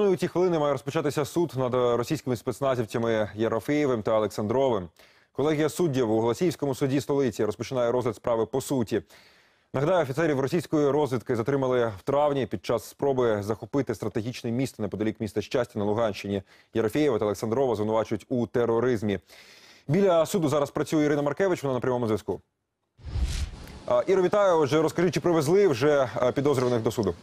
Ну і у ті хвилини має розпочатися суд над російськими спецназівцями Єрофеєвим та Олександровим. Колегія суддів у Голосіївському суді столиці розпочинає розгляд справи по суті. Нагадаю, офіцерів російської розвідки затримали в травні під час спроби захопити стратегічне місто неподалік міста щастя на Луганщині. Єрофеєва та Олександрова звинувачують у тероризмі. Біля суду зараз працює Ірина Маркевич. Вона на прямому зв'язку. Іро, вітаю. Отже, розкажіть, чи привезли вже підозрюваних до суду?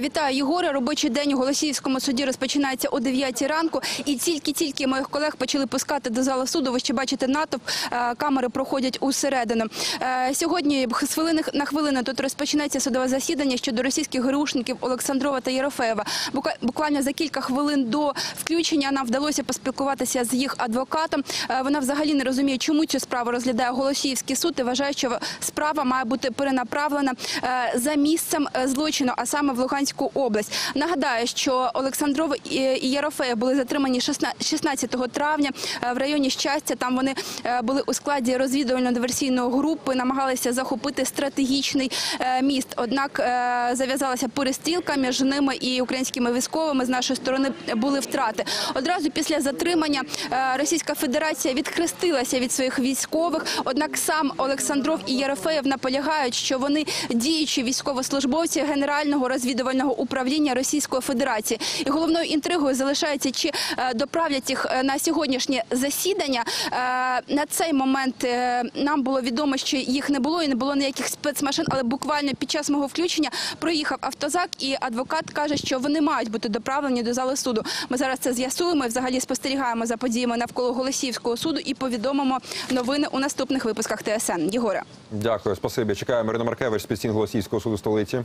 Вітаю, Єгоре. Робочий день у Голосіївському суді розпочинається о 9 ранку. І тільки-тільки моїх колег почали пускати до залу суду. Ви ще бачите натовп, е, камери проходять усередину. Е, Сьогодні хвилини на хвилину тут розпочнеться судове засідання щодо російських грушників Олександрова та Єрофеєва. Буквально за кілька хвилин до включення нам вдалося поспілкуватися з їх адвокатом. Е, Вона взагалі не розуміє, чому цю справу розглядає Голосіївський суд і вважає, що справа має бути перенаправлена е, за місцем е, злочину, а саме в Луганську область. Нагадаю, що Олександров і Єрофеєв були затримані 16 16 травня е, в районі щастя. Там вони е, були у складі розвідувально-диверсійної групи, намагалися захопити стратегічний е, міст. Однак зав'язалася перестрілка між ними і українськими військовими. З нашої сторони були втрати. Одразу після затримання Російська Федерація відхрестилася від своїх військових. Однак сам Олександров і Єрофеєв наполягають, що вони діючі військовослужбовці Генерального розвідувального управління Російської Федерації. І головною інтригою залишається, чи е, доправлять їх е, на сьогоднішнє засідання. Е, На цей момент нам було відомо, що їх не було і не було ніяких спецмашин, але буквально під час мого включення проїхав автозак, і адвокат каже, що вони мають бути доправлені до зали суду. Ми зараз це з'ясуємо і взагалі спостерігаємо за подіями навколо Голосіївського суду і повідомимо новини у наступних випусках ТСН. Єгоре. Дякую, спасибі. Чекаємо Ірина Маркевич підстін Голосіївського суду столиці.